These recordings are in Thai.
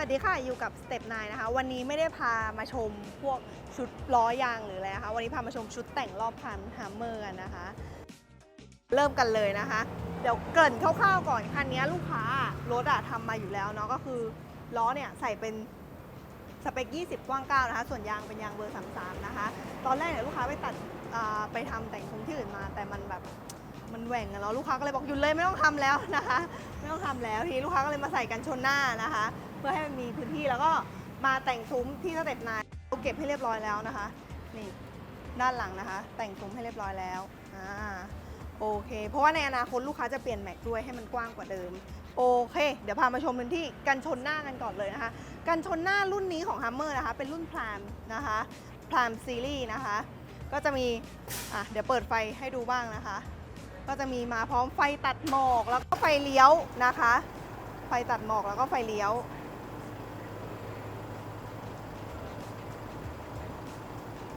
วัสดีค่ะ อยู่กับสเต็ปนนะคะ วันนี้ไม่ได้พามาชมพวกชุดล้อยางหรืออะไรนะคะ วันนี้พามาชมชุดแต่งรอบคันฮัมเมอร์กันนะคะ เริ่มกันเลยนะคะ เดี๋ยวเกริ่นคร่าวๆก่อนคันนี้ลูกค้ารถอะทำมาอยู่แล้วเนาะก็คือล้อเนี่ยใส่เป็นสเปค 20 กว้าง 9 นะคะ ส่วนยางเป็นยางเบอร์ 33 นะคะ ตอนแรกเนี่ยลูกค้าไปตัดไปทำแต่งทรงที่อื่นมา แต่มันแบบมันแหว่งอะเนาะลูกค้าก็เลยบอกหยุดเลยไม่ต้องทำแล้วนะคะ ไม่ต้องทำแล้วทีลูกค้าก็เลยมาใส่กันชนหน้านะคะ เพื่อให้มันมีพื้นที่แล้วก็มาแต่งซุ้มที่สเต็ปนายเราเก็บให้เรียบร้อยแล้วนะคะนี่ด้านหลังนะคะ แต่งซุ้มให้เรียบร้อยแล้วอ่าโอเค เพราะว่าในอนาคตลูกค้าจะเปลี่ยนแม็กด้วยให้มันกว้างกว่าเดิม โอเค เดี๋ยวพามาชมพื้นที่กันชนหน้ากันก่อนเลยนะคะ กันชนหน้ารุ่นนี้ของ Hummer นะคะ เป็นรุ่นพรามนะคะพรามซีรีส์นะคะ ก็จะมีอะเดี๋ยวเปิดไฟให้ดูบ้างนะคะ ก็จะมีมาพร้อมไฟตัดหมอกแล้วก็ไฟเลี้ยวนะคะ ไฟตัดหมอกแล้วก็ไฟเลี้ยว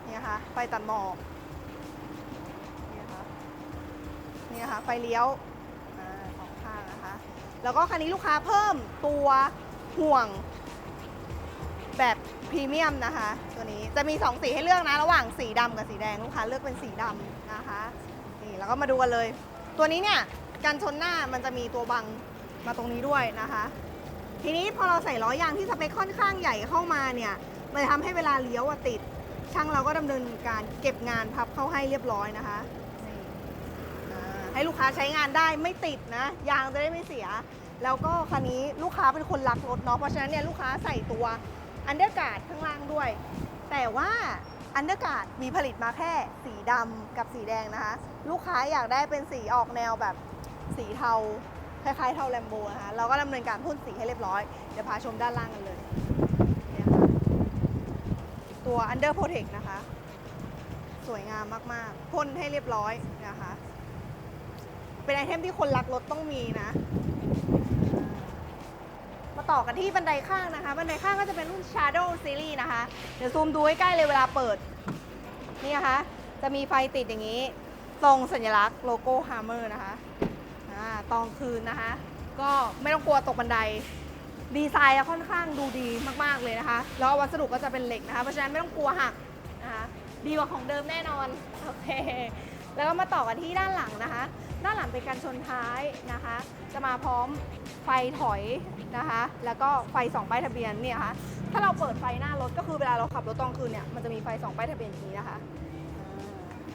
เคะ ไฟตัดหมอกเนี่ยค่ะนี่ยค่ะไฟเลี้ยวอสองข้างนะคะ แล้วก็คันนี้ลูกค้าเพิ่มตัวห่วงแบบพรีเมียมนะคะ ตัวนี้จะมี 2 สีให้เลือกนะ ระหว่างสีดำกับสีแดงลูกค้าเลือกเป็นสีดำนะคะนี่แล้วก็มาดูกันเลย ตัวนี้เนี่ยการชนหน้ามันจะมีตัวบังมาตรงนี้ด้วยนะคะ ทีนี้พอเราใส่ล้อยางที่สเปคค่อนข้างใหญ่เข้ามาเนี่ยมันจะทำให้เวลาเลี้ยวติด ช่างเราก็ดำเนินการเก็บงานพับเข้าให้เรียบร้อยนะคะอ่าให้ลูกค้าใช้งานได้ไม่ติดนะยางจะได้ไม่เสีย แล้วก็คันนี้ลูกค้าเป็นคนรักรถเนาะเพราะฉะนั้นเนี่ยลูกค้าใส่ตัวอันเดอร์การ์ดข้างล่างด้วย แต่ว่าอันเดอร์การ์ดมีผลิตมาแค่สีดำกับสีแดงนะคะ ลูกค้าอยากได้เป็นสีออกแนวแบบสีเทาคล้ายๆเทาแลมโบนะคะเราก็ดำเนินการพ่นสีให้เรียบร้อย เดี๋ยวพาชมด้านล่างกันเลย ตัว Under Protect นะคะ สวยงามมากๆ พ่นให้เรียบร้อยนะคะ เป็นไอเทมที่คนรักรถต้องมีนะ มาต่อกันที่บันไดข้างนะคะ บันไดข้างก็จะเป็นรุ่น Shadow Series นะคะ เดี๋ยวซูมดูใกล้เลยเวลาเปิด นี่นะคะ จะมีไฟติดอย่างนี้ ตรงสัญลักษณ์โลโก้ Hammer นะคะอ่าตองคืนนะคะ ก็ไม่ต้องกลัวตกบันได ดีไซน์ค่อนข้างดูดีมากๆเลยนะคะ แล้ววัสดุก็จะเป็นเหล็กนะคะ เพราะฉะนั้นไม่ต้องกลัวหักนะคะดีกว่าของเดิมแน่นอน โอเค แล้วก็มาต่อกันที่ด้านหลังนะคะ ด้านหลังเป็นการชนท้ายนะคะ จะมาพร้อมไฟถอยนะคะ แล้วก็ไฟสองป้ายทะเบียนเนี่ยค่ะ ถ้าเราเปิดไฟหน้ารถก็คือเวลาเราขับรถตอนคืนเนี่ย มันจะมีไฟสองป้ายทะเบียนนี้นะคะ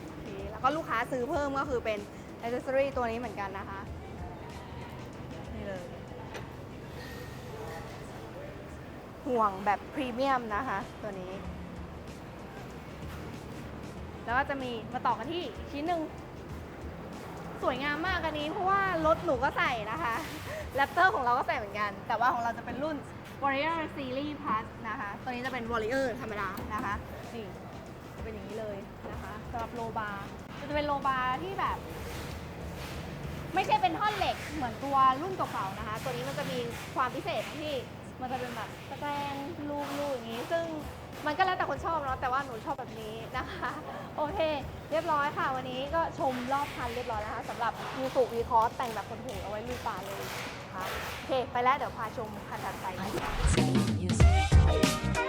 โอเคแล้วก็ลูกค้าซื้อเพิ่มก็คือเป็นอ c เ e s s o r y ตัวนี้เหมือนกันนะคะ ห่วงแบบพรีเมียมนะคะ ตัวนี้ แล้วก็จะมีมาต่อกันที่ชิ้นหนึ่งสวยงามมากอันนี้เพราะว่ารถหนูก็ใส่นะคะแรปเตอร์ของเราก็ใส่เหมือนกัน แต่ว่าของเราจะเป็นรุ่น Warrior Series Plus นะคะ ตัวนี้จะเป็น Warrior ธรรมดานะคะ นี่จะเป็นอย่างนี้เลยนะคะสำหรับโลบาร์จะเป็นโลบาร์ที่แบบ ไม่ใช่เป็นท่อนเหล็กเหมือนตัวรุ่นเก่าๆนะคะ ตัวนี้มันจะมีความพิเศษที่ มันจะเป็นแบบตะแกรงลูกๆอย่างนี้ ซึ่งมันก็แล้วแต่คนชอบเนาะแต่ว่าหนูชอบแบบนี้นะคะ โอเค เรียบร้อยค่ะ วันนี้ก็ชมรอบคันเรียบร้อยนะคะสำหรับยูสุวีคอสแต่งแบบคนหูเอาไว้ลุยป่าเลยนะคะโอเค ไปแล้วเดี๋ยวพาชมคันถัดไป Music.